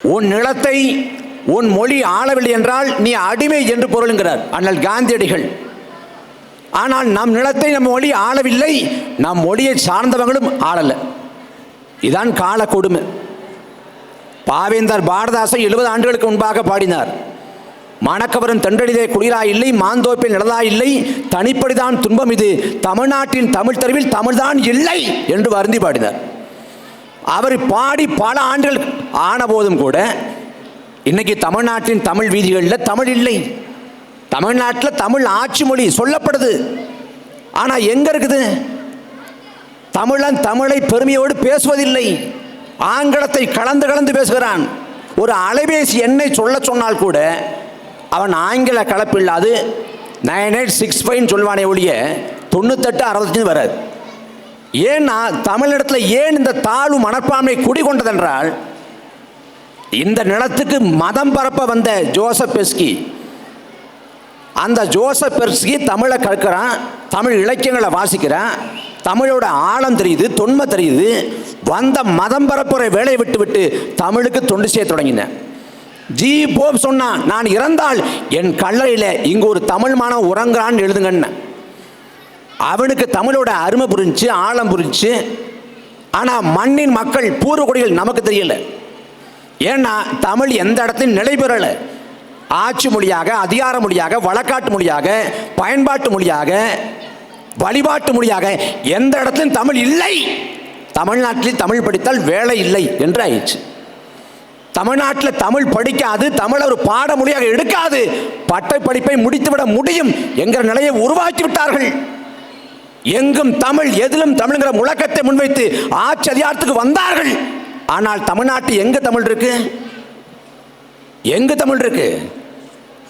உன் நிலத்தை உன் மொழி ஆளவில்லை என்றால் நீ அடிமை என்று பொருளுங்கிறார். அண்ணல் காந்தியடிகள் ஆனால் நம் நிலத்தை நம் மொழி ஆளவில்லை நம் மொழியை சார்ந்தவங்களும் ஆளல. இதான் கால கொடுமை. பாவேந்தர் பாரதாசன் எழுபது ஆண்டுகளுக்கு முன்பாக பாடினார். மாணக்கவரும் தென்றடிலே குளிரா இல்லை மாந்தோப்பில் நிலதா இல்லை தனிப்படிதான் துன்பம் இது தமிழ்நாட்டின் தமிழ் தெருவில் தமிழ்தான் இல்லை என்று வருந்தி பாடினார். அவர் பாடி பல ஆண்டுகள் ஆன போதும் கூட இன்னைக்கு தமிழ்நாட்டின் தமிழ் வீதிகளில் தமிழ் இல்லை. தமிழ்நாட்டில் தமிழ் ஆட்சி மொழி சொல்லப்படுது. ஆனால் எங்க இருக்குது? தமிழன் தமிழை பெருமையோடு பேசுவதில்லை. ஆங்கிலத்தை கலந்து கலந்து பேசுகிறான். ஒரு அலைபேசி எண்ணை சொல்ல சொன்னால் கூட அவன் ஆங்கில கலப்பில்லாது நைன் எயிட் சிக்ஸ் ஃபைவ்னு சொல்வானே ஒழிய தொண்ணூத்தெட்டு அறுபத்தஞ்சு வராது. ஏன்னா தமிழிடத்தில் ஏன் இந்த தாழ்வு மனப்பான்மை குடிகொண்டதென்றால் இந்த நிலத்துக்கு மதம் பரப்ப வந்த ஜோசப் பெஸ்கி அந்த ஜோசப் பெஸ்கி தமிழை கற்கிறான் தமிழ் இலக்கியங்களை வாசிக்கிறான் தமிழோட ஆழம் தெரியுது தொன்மை தெரியுது வந்த மதம் பரப்புற வேலையை விட்டு விட்டு தமிழுக்கு தொண்டு செய்ய தொடங்கினேன். ஜி. போப் சொன்னான் நான் இறந்தால் என் கல்லறையில் இங்கு ஒரு தமிழ் மாணவன் உறங்குறான்னு எழுதுங்கன்னு. அவனுக்கு தமிழோட அருமை புரிஞ்சு ஆழம் புரிஞ்சு ஆனால் மண்ணின் மக்கள் பூர்வகுடிகள் நமக்கு தெரியல. ஏன்னா தமிழ் எந்த இடத்தையும் நிலை பெறலை. ஆட்சி மொழியாக அதிகார மொழியாக வழக்காட்டு மொழியாக பயன்பாட்டு மொழியாக வழிபாட்டு மொழியாக எந்த இடத்துலையும் தமிழ் இல்லை. தமிழ்நாட்டில் தமிழ் படித்தால் வேலை இல்லை என்று ஆயிடுச்சு. தமிழ்நாட்டில் தமிழ் படிக்காது தமிழ் ஒரு பாடமொழியாக எடுக்காது. பட்டை படிப்பை முடித்துவிட முடியும் என்கிற நிலையை உருவாக்கி விட்டார்கள். எங்கும் தமிழ் எதிலும் தமிழ்ங்கிற முழக்கத்தை முன்வைத்து ஆட்சி அதிகாரத்துக்கு வந்தார்கள். ஆனால் தமிழ்நாட்டு எங்க தமிழ் இருக்கு? எங்கு தமிழ் இருக்கு?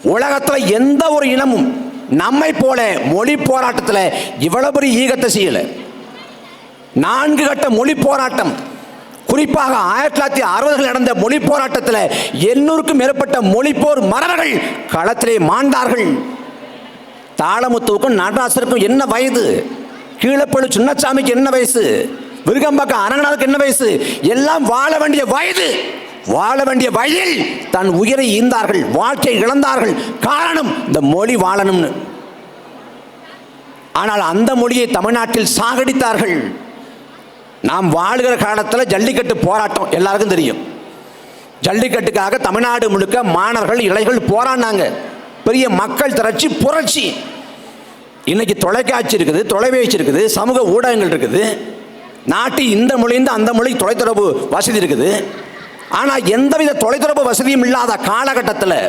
உலகத்தில் எந்த ஒரு இனமும் நம்மை போல மொழி போராட்டத்தில் இவ்வளவு பெரிய ஈகத்தை செய்யல. நான்கு கட்ட மொழி போராட்டம் குறிப்பாக ஆயிரத்தி தொள்ளாயிரத்தி அறுபதுகள் நடந்த மொழி போராட்டத்தில் எண்ணூறுக்கும் மேற்பட்ட மொழிப்போர் மரணர்கள் களத்திலே மாண்டார்கள். தாளமுத்துவுக்கும் நடராசருக்கும் என்ன வயது? கீழப்பள்ளி சின்னசாமிக்கு என்ன வயசு? விருகம்பாக்கம் அரங்கநாதுக்கு என்ன வயசு? எல்லாம் வாழ வேண்டிய வயது. வாழ வேண்டிய வயதில் தன் உயிரை ஈந்தார்கள். வாழ்க்கை இழந்தார்கள். காரணம் இந்த மொழி வாழணும்னு. ஆனால் அந்த மொழியை தமிழ்நாட்டில் சாகடித்தார்கள். நாம் வாழுகிற காலத்தில் ஜல்லிக்கட்டு போராட்டம் எல்லாருக்கும் தெரியும். ஜல்லிக்கட்டுக்காக தமிழ்நாடு முழுக்க மாணவர்கள் இளைஞர்கள் போராடினாங்க. பெரிய மக்கள் திரட்சி புரட்சி. இன்னைக்கு தொலைக்காட்சி இருக்குது தொலைபேசி இருக்குது சமூக ஊடகங்கள் இருக்குது. நாட்டு இந்த மொழிந்து அந்த மொழி தொலைத்தொடர்பு வசதி இருக்குது. ஆனால் எந்தவித தொலைத்தொடர்பு வசதியும் இல்லாத காலகட்டத்தில்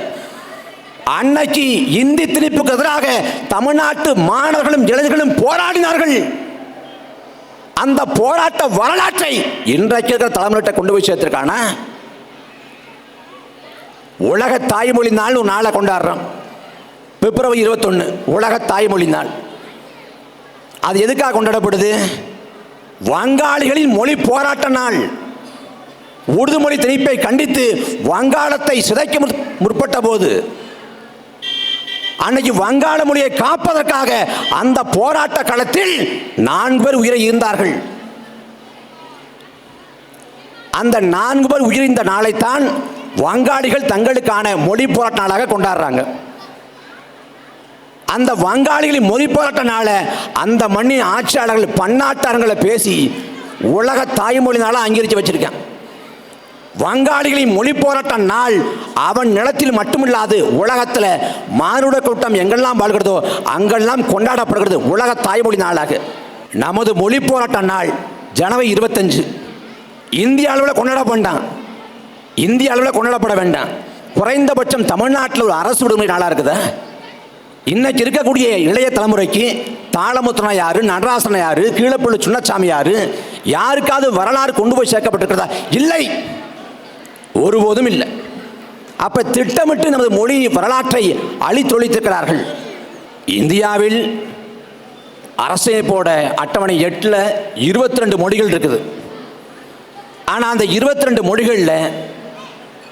அன்னைக்கு இந்தி திணிப்புக்கு எதிராக தமிழ்நாட்டு மாணவர்களும் இளைஞர்களும் போராடினார்கள். அந்த போராட்ட வரலாற்றை இன்றைக்கு இருக்கிற தலைமுறை கொண்டு போய் சேர்த்திருக்கானா? உலக தாய்மொழி நாள் ஒரு நாளை கொண்டாடுறோம். பிப்ரவரி இருபத்தொன்று உலக தாய்மொழி நாள் அது எதுக்காக கொண்டாடப்படுது? வங்காளிகளின் மொழி போராட்ட நாள். உருது மொழி திணிப்பை கண்டித்து வங்காளத்தை சிதைக்க முற்- முற்பட்ட போது அன்னைக்கு வங்காள மொழியை காப்பதற்காக அந்த போராட்ட களத்தில் நான்கு பேர் உயிரை இருந்தார்கள் அந்த நான்கு பேர் உயிரிந்த நாளைத்தான் வங்காளிகள் தங்களுக்கான மொழி போராட்ட நாளாக கொண்டாடுறாங்க. அந்த வங்காளிகளின் மொழி போராட்ட நாளை அந்த மண்ணின் ஆட்சியாளர்கள் பன்னாட்டாரங்களை பேசி உலக தாய்மொழி நாளாக அங்கீகரித்து வச்சிருக்கேன். வங்காளிகளின் மொழி போராட்ட நாள் அவன் நிலத்தில் மட்டுமில்லாது உலகத்தில் மானுட கூட்டம் எங்கெல்லாம் வாழ்கிறதோ அங்கெல்லாம் கொண்டாடப்படுகிறது உலக தாய்மொழி நாளாக நமது மொழி போராட்ட நாள் ஜனவரி இருபத்தஞ்சு. இந்திய அளவில் கொண்டாட வேண்டாம். இந்திய அளவில் கொண்டாடப்பட வேண்டாம். குறைந்தபட்சம் தமிழ்நாட்டில் ஒரு அரசு விடுமுறை நாளாக இருக்குதா? இன்னைக்கு இருக்கக்கூடிய இளைய தலைமுறைக்கு தாளமுத்திரனா யாரு நடராசனா யாரு கீழப்பள்ளி சுண்ணச்சாமி யாரு யாருக்காவது வரலாறு கொண்டு போய் சேர்க்கப்பட்டிருக்கிறதா? இல்லை. ஒருபோதும் இல்லை. அப்ப திட்டமிட்டு நமது மொழி வரலாற்றை அழித்தொழித்திருக்கிறார்கள். இந்தியாவில் அரசமைப்போட அட்டவணை எட்டில் இருபத்தி ரெண்டு மொழிகள் இருக்குது. ஆனால் அந்த இருபத்தி ரெண்டு மொழிகளில்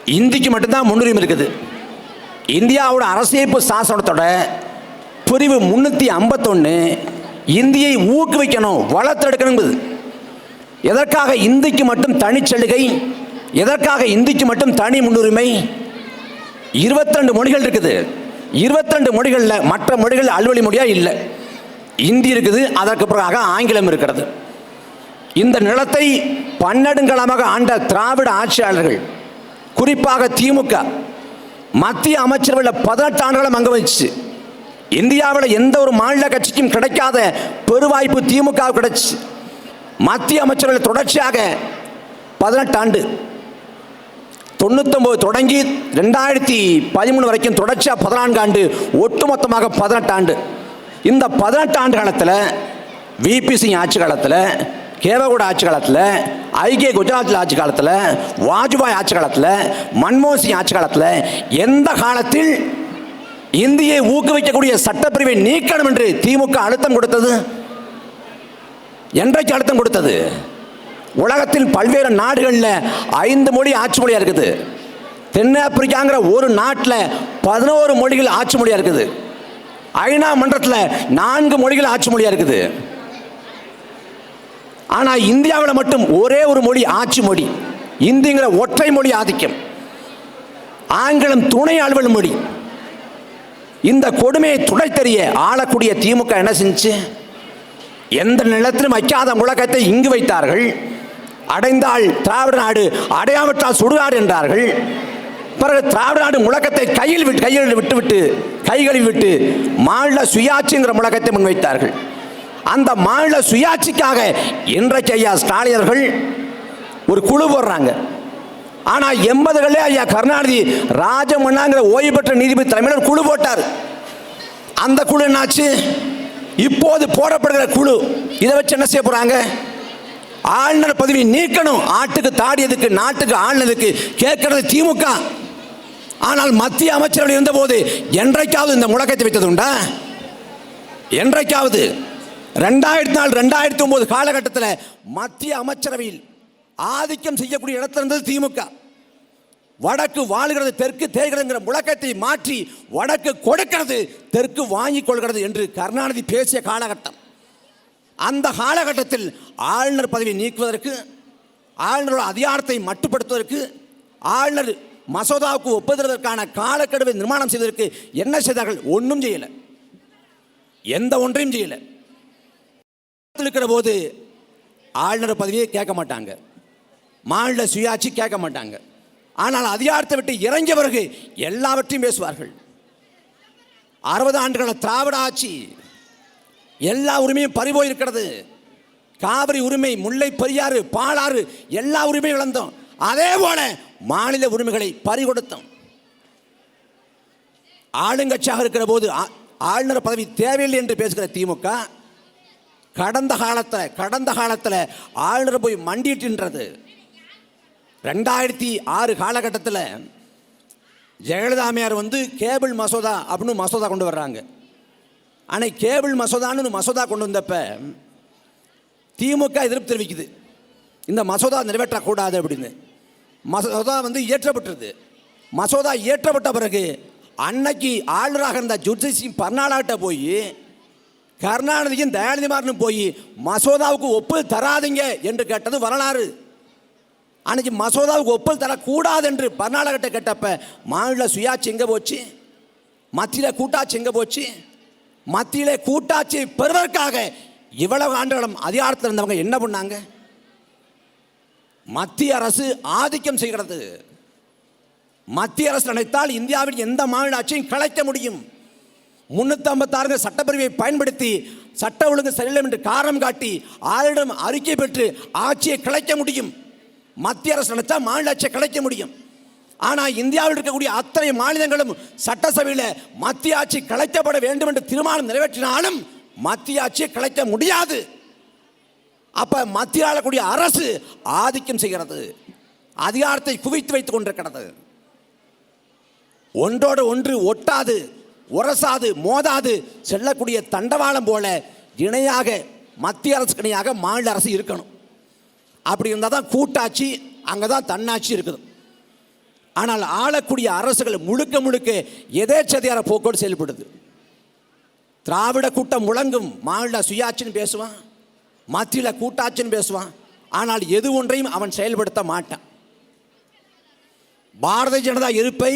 இந்திக்கு மட்டும்தான் முன்னுரிமை இருக்குது. இந்தியாவோட அரசியமைப்பு சாசனத்தோட பிரிவு முன்னூற்றி ஐம்பத்தொன்று இந்தியை ஊக்குவிக்கணும் வளர்த்தெடுக்கணுங்குது. எதற்காக இந்திக்கு மட்டும் தனிச்சலுகை எதற்காக இந்திக்கு மட்டும் தனி முன்னுரிமை? 22 மொழிகள் இருக்குது. 22 மொழிகளில் மற்ற மொழிகள் அலுவலி மொழியாக இல்லை. இந்தி இருக்குது அதற்கு பிறகாக ஆங்கிலம் இருக்கிறது. இந்த நிலத்தை பன்னெடுங்காலமாக ஆண்ட திராவிட ஆட்சியாளர்கள் குறிப்பாக திமுக மத்திய அமைச்சரவையில் பதினெட்டு ஆண்டுகளும் அங்க வச்சு. இந்தியாவில் எந்த ஒரு மாநில கட்சிக்கும் கிடைக்காத பெருவாய்ப்பு திமுக கிடைச்சு. மத்திய அமைச்சரவையில் தொடர்ச்சியாக பதினெட்டு ஆண்டு. தொண்ணூத்தொம்பது தொடங்கி ரெண்டாயிரத்தி பதிமூணு வரைக்கும் தொடர்ச்சியாக பதினான்கு ஆண்டு ஒட்டுமொத்தமாக பதினெட்டு ஆண்டு. இந்த பதினெட்டு ஆண்டு காலத்தில் விபி சிங் ஆட்சி காலத்தில் கேவகோட ஆட்சி காலத்தில் ஐக்கிய குஜராத்தில் ஆட்சி காலத்தில் வாஜ்பாய் ஆட்சி காலத்தில் மன்மோகன் சிங் ஆட்சி காலத்தில் எந்த காலத்தில் இந்தியை ஊக்குவிக்கக்கூடிய சட்டப்பிரிவை நீக்கணும் என்று திமுக அழுத்தம் கொடுத்தது? என்றைக்கு அழுத்தம் கொடுத்தது? உலகத்தில் பல்வேறு நாடுகளில் ஐந்து மொழி ஆட்சி மொழியாக இருக்குது. தென்னாப்பிரிக்காங்கிற ஒரு நாட்டில் பதினோரு மொழிகள் ஆட்சி மொழியாக இருக்குது. ஐநா மன்றத்தில் நான்கு மொழிகள் ஆட்சி மொழியாக இருக்குது. ஆனால் இந்தியாவில் மட்டும் ஒரே ஒரு மொழி ஆட்சி மொழி. இந்திங்கிற ஒற்றை மொழி ஆதிக்கம். ஆங்கிலம் துணை அலுவல் மொழி. இந்த கொடுமையை துடைத்தறிய ஆளக்கூடிய திமுக என்ன செஞ்சு? எந்த நிலத்திலும் வைக்காத முழக்கத்தை இங்கு வைத்தார்கள். அடைந்தால் திராவிட நாடு அடையாவிட்டால் சுடுகாடு என்றார்கள். பிறகு திராவிட நாடு முழக்கத்தை கையில் விட்டு கையில் விட்டுவிட்டு கைகளில் விட்டு மாநில சுயாட்சிங்கிற முழக்கத்தை முன்வைத்தார்கள். அந்த மாநில சுயாட்சிக்காக இன்றைக்கு ஐயா ஸ்டாலினர்கள் ஒரு குழு போடுறாங்க. ஆனால் எண்பதுகளே ஐயா கருணாநிதி ராஜமன்னாங்கிற ஓய்வு பெற்ற நீதிபதி தலைமையில் குழு போட்டார். அந்த குழு என்னாச்சு? இப்போது போடப்படுகிற குழு. இதை வச்சு என்ன செய்ய போகிறாங்க ஆளுநர் பதவி நீக்கணும். ஆட்டுக்கு தாடியதுக்கு நாட்டுக்கு ஆளுநருக்கு கேட்கறது திமுக. ஆனால் மத்திய அமைச்சர்கள் இருந்தபோது என்றைக்காவது இந்த முழக்கத்தை வைத்தது உண்டா? என்றைக்காவது ரெண்டாயிரத்தி நாலு ரெண்டாயிரத்தி ஒன்பது காலகட்டத்தில் மத்திய அமைச்சரவையில் ஆதிக்கம் செய்யக்கூடிய இடத்துல இருந்தது திமுக. வடக்கு வாழுகிறது தெற்கு தேய்கிறதுங்கிற முழக்கத்தை மாற்றி வடக்கு கொடுக்கிறது தெற்கு வாங்கிக் கொள்கிறது என்று கருணாநிதி பேசிய காலகட்டம். அந்த காலகட்டத்தில் ஆளுநர் பதவியை நீக்குவதற்கு ஆளுநரோட அதிகாரத்தை மட்டுப்படுத்துவதற்கு ஆளுநர் மசோதாவுக்கு ஒப்புதற்கான காலக்கெடுவை நிர்மாணம் செய்வதற்கு என்ன செய்தார்கள்? ஒன்றும் செய்யலை. எந்த ஒன்றையும் செய்யலை. இருக்கிற போது ஆளுநர் பதவியை கேட்க மாட்டாங்க. மாநில சுயாட்சி கேட்க மாட்டாங்க. ஆனால் அதிகாரத்தை விட்டு இறங்கிய பிறகு எல்லாவற்றையும் பேசுவார்கள். அறுபது ஆண்டுகள திராவிட ஆட்சி எல்லா உரிமையும் பறிபோயிருக்கிறது. காவிரி உரிமை முல்லை பெரியாறு பாலாறு எல்லா உரிமையும் இழந்தோம். அதே போல மாநில உரிமைகளை பறிகொடுத்தோம். ஆளுங்கட்சியாக இருக்கிற போது ஆளுநர் பதவி தேவையில்லை என்று பேசுகிற திமுக கடந்த காலத்தில் கடந்த காலத்தில் ஆளுநர் போய் மண்டிட்டுன்றது ரெண்டாயிரத்தி ஆறு காலகட்டத்தில் ஜெயலலிதாமையார் வந்து கேபிள் மசோதா அப்படின்னு மசோதா கொண்டு வர்றாங்க. ஆனால் கேபிள் மசோதான்னு மசோதா கொண்டு வந்தப்ப திமுக எதிர்ப்பு தெரிவிக்குது. இந்த மசோதா நிறைவேற்றக்கூடாது அப்படின்னு. மசோதா வந்து இயற்றப்பட்டிருது. மசோதா இயற்றப்பட்ட பிறகு அன்னைக்கு ஆளுநராக இருந்த ஜுட்ஜி சிங் பர்னாலாட்ட போய் கருணாநிதியும் தயாநிதிமாரனும் போய் மசோதாவுக்கு ஒப்புதல் தராதீங்க என்று கேட்டது வரலாறு. அன்னைக்கு மசோதாவுக்கு ஒப்புதல் தரக்கூடாது என்று பர்நாடகத்தை கேட்டப்ப மாநில சுயாட்சி எங்கே போச்சு? மத்தியில் கூட்டாட்சி எங்கே போச்சு? மத்தியில் கூட்டாட்சி பெறுவதற்காக இவ்வளவு ஆண்டுகளும் அதிகாரத்தில் இருந்தவங்க என்ன பண்ணாங்க? மத்திய அரசு ஆதிக்கம் செய்கிறது. மத்திய அரசு நினைத்தால் இந்தியாவில் எந்த மாநில ஆட்சியும் கலைக்க முடியும். முன்னூத்தி ஐம்பத்தாறு சட்டப்பிரிவை பயன்படுத்தி சட்ட ஒழுங்கு சரியில்லை என்று காரணம் காட்டி ஆளிடம் அறிக்கை பெற்று ஆட்சியை கிளைக்க முடியும். மத்திய அரசு நினைச்சா மாநில ஆட்சியை கலைக்க முடியும். ஆனால் இந்தியாவில் இருக்கக்கூடிய அத்தனை மாநிலங்களும் சட்டசபையில் மத்திய ஆட்சி கலைக்கப்பட வேண்டும் என்று தீர்மானம் நிறைவேற்றினாலும் மத்திய ஆட்சியை கலைக்க முடியாது. அப்ப மத்திய ஆளக்கூடிய அரசு ஆதிக்கம் செய்கிறது. அதிகாரத்தை குவித்து வைத்துக் கொண்டிருக்கிறது. ஒன்றோடு ஒன்று ஒட்டாது. உரசாது மோதாது செல்லக்கூடிய தண்டவாளம் போல இணையாக மத்திய அரசுக்கு இணையாக மாநில அரசு இருக்கணும். அப்படி இருந்தால் தான் கூட்டாட்சி அங்கே தான் தன்னாட்சி இருக்குது. ஆனால் ஆளக்கூடிய அரசுகள் முழுக்க முழுக்க எதேச்சதையார போக்கோடு செயல்படுது. திராவிட கூட்டம் முழங்கும் மாநில சுயாட்சின்னு பேசுவான் மத்தியில் கூட்டாட்சின்னு பேசுவான் ஆனால் எது ஒன்றையும் அவன் செயல்படுத்த மாட்டான். பாரதிய ஜனதா இருப்பை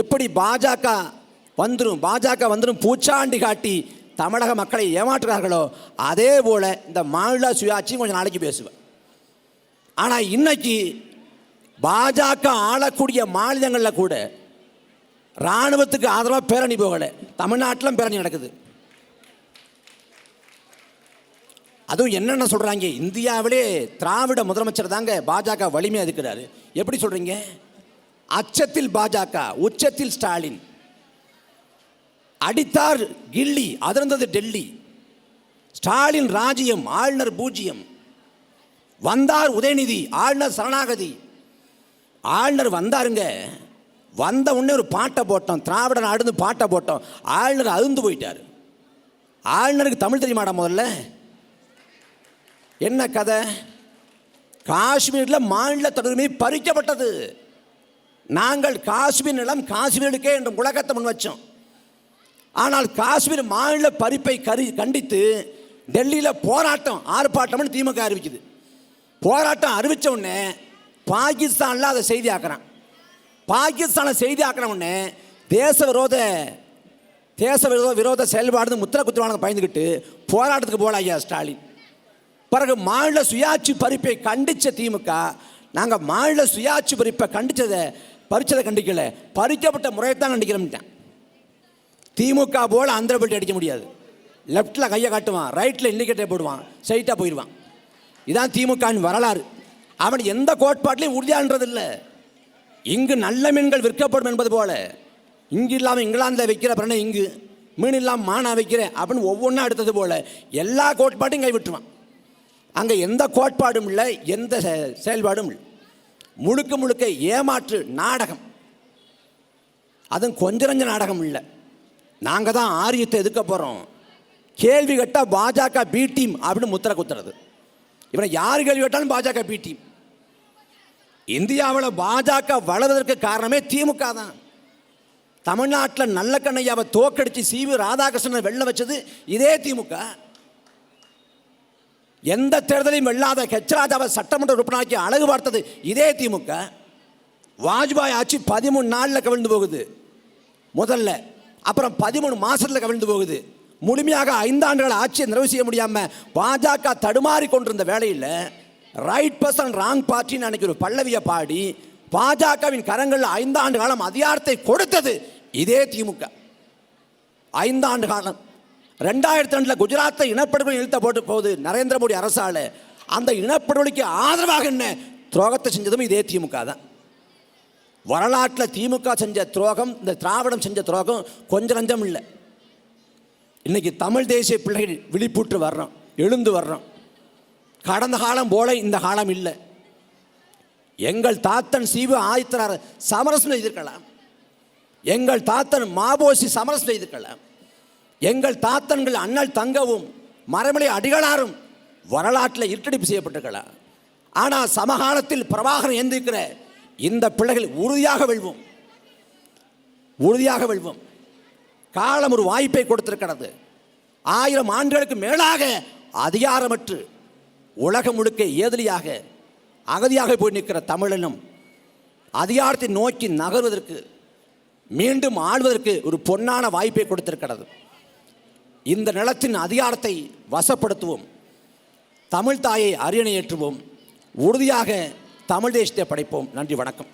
எப்படி பாஜக வந்துடும் பாஜக வந்துடும் பூச்சாண்டி காட்டி தமிழக மக்களை ஏமாற்றுகிறார்களோ அதே போல் இந்த மாநில சுயாட்சியும் கொஞ்சம் நாளைக்கு பேசுவேன் ஆனால் இன்னைக்கு பாஜக ஆளக்கூடிய மாநிலங்களில் கூட இராணுவத்துக்கு ஆதரவாக பேரணி போகலை. தமிழ்நாட்டிலும் பேரணி நடக்குது. அதுவும் என்னென்ன சொல்கிறாங்க இந்தியாவிலே திராவிட முதலமைச்சர் தாங்க பாஜக வலிமையாக இருக்கிறாரு. எப்படி சொல்கிறீங்க அச்சத்தில் பாஜக உச்சத்தில் ஸ்டாலின். அடித்தார் கில்லி அதிர்ந்தது டெல்லி. ஸ்டாலின் ராஜ்யம் ஆளுநர் பூஜ்ஜியம் வந்தார் உதயநிதி ஆளுநர் சரணாகதி. ஆளுநர் வந்தாருங்க. வந்த உடனே ஒரு பாட்டை போட்டோம் திராவிட நாடுன்னு பாட்டை போட்டோம். ஆளுநர் அழுந்து போயிட்டார். ஆளுநருக்கு தமிழ் தெரியுமாடா முதல்ல? என்ன கதை? காஷ்மீரில் மாநில தொடர்மை பறிக்கப்பட்டது. நாங்கள் காஷ்மீர் நிலம் காஷ்மீருக்கே என்று உலகத்தை முன் வச்சோம். ஆனால் காஷ்மீர் மாநில பறிப்பை கரு கண்டித்து டெல்லியில் போராட்டம் ஆர்ப்பாட்டம்னு திமுக அறிவிக்குது. போராட்டம் அறிவித்த உடனே பாகிஸ்தானில் அதை செய்தி ஆக்குறான் பாகிஸ்தானை செய்தி ஆக்கின உடனே தேச விரோத தேச விரோத விரோத செயல்பாடு முத்திர குத்துவானுங்க பயந்துக்கிட்டு போராட்டத்துக்கு போகல ஐயா ஸ்டாலின். பிறகு மாநில சுயாட்சி பறிப்பை கண்டித்த திமுக நாங்கள் மாநில சுயாட்சி பறிப்பை கண்டித்ததை பறித்ததை கண்டிக்கல. பறிக்கப்பட்ட முறையை தான் கண்டிக்கிறோம்ட்டேன். திமுக போல் ஆந்திர பெல்ட் அடிக்க முடியாது. லெஃப்டில் கையை காட்டுவான் ரைட்டில் இண்டிகேட்டர் போடுவான் ஸ்ட்ரைட்டாக போயிடுவான். இதான் திமுகவின் வரலாறு. அவன் எந்த கோட்பாட்டிலையும் உறுதியான்றதில்லை இங்கு நல்ல மீன்கள் விற்கப்படும் என்பது போல. இங்கு இல்லாமல் இங்கிலாந்தில் வைக்கிற பிறனை இங்கு மீன் இல்லாமல் மானா வைக்கிறேன் அப்படின்னு ஒவ்வொன்றா எடுத்தது போல எல்லா கோட்பாட்டையும் கைவிட்டுருவான். அங்கே எந்த கோட்பாடும் இல்லை எந்த செ- செயல்பாடும் இல்லை. முழுக்க முழுக்க ஏமாற்று நாடகம். அதுவும் கொஞ்ச நஞ்ச நாடகம் இல்லை. நாங்கள் தான் ஆரியத்தை எதுக்க போகிறோம் கேள்வி கேட்டால் பாஜக பி டீம் அப்படின்னு முத்திர குத்துறது. இவனை யார் கேள்வி கேட்டாலும் பாஜக பி டீம் இந்தியாவில் பாஜக வளர்வதற்கு காரணமே திமுக தான். தமிழ்நாட்டில் நல்ல கண்ணையாவை தோக்கடிச்சு சிவி ராதாகிருஷ்ணனை வெள்ள வச்சது இதே திமுக. எந்த தேர்தலையும் வெல்லாத ஹெச்ராஜாவை சட்டமன்ற உறுப்பினராக்கி அழகு பார்த்தது இதே திமுக. வாஜ்பாய் ஆட்சி பதிமூணு நாளில் கவிழ்ந்து போகுது. முதல்ல அப்புறம் பதிமூணு மாசத்துல கவிழ்ந்து போகுது. முழுமையாக ஐந்தாண்டுகள் ஆட்சியை நிறைவு செய்ய முடியாமல் பாஜக தடுமாறி கொண்டிருந்த வேலையில் ரைட் பர்சன் ராங் பார்ட்டின்னு அன்னைக்கு ஒரு பல்லவியை பாடி பாஜகவின் கரங்களில் ஐந்தாண்டு காலம் அதிகாரத்தை கொடுத்தது இதே திமுக. ஐந்தாண்டு காலம். ரெண்டாயிரத்தி ரெண்டில் குஜராத்தை இனப்படுகொலை நிறுத்த போட்டு போகுது நரேந்திர மோடி அரசால். அந்த இனப்படுகொலைக்கு ஆதரவாக என்ன துரோகத்தை செஞ்சதும் இதே திமுக தான். வரலாற்றில் திமுக செஞ்ச துரோகம் இந்த திராவிடம் செஞ்ச துரோகம் கொஞ்சம் நஞ்சம் இல்லை. இன்றைக்கி தமிழ் தேசிய பிள்ளைகள் விழிப்புற்று வர்றோம் எழுந்து வர்றோம். கடந்த காலம் போல இந்த காலம் இல்லை. எங்கள் தாத்தன் சிவு ஆதித்தனார் சமரசம் செய்திருக்கலாம். எங்கள் தாத்தன் மாபோசி சமரசம் செய்திருக்கலாம். எங்கள் தாத்தன்கள் அண்ணல் தங்கவும் மரமலை அடிகளாரும் வரலாற்றில் இருட்டடிப்பு செய்யப்பட்டிருக்கலாம். ஆனால் சமகாலத்தில் பிரபாகரன் எந்திருக்கிற இந்த பிள்ளைகள் உறுதியாக வெல்வோம். உறுதியாக வெல்வோம். காலம் ஒரு வாய்ப்பை கொடுத்திருக்கிறது. ஆயிரம் ஆண்டுகளுக்கு மேலாக அதிகாரமற்று உலகம் முழுக்க ஏதிலியாக அகதியாக போய் நிற்கிற தமிழனும் அதிகாரத்தை நோக்கி நகர்வதற்கு மீண்டும் ஆள்வதற்கு ஒரு பொன்னான வாய்ப்பை கொடுத்திருக்கிறது. இந்த நிலத்தின் அதிகாரத்தை வசப்படுத்துவோம். தமிழ் தாயை அரியணை ஏற்றுவோம் உறுதியாக தமிழ் தேசத்தை படைப்போம். நன்றி வணக்கம்.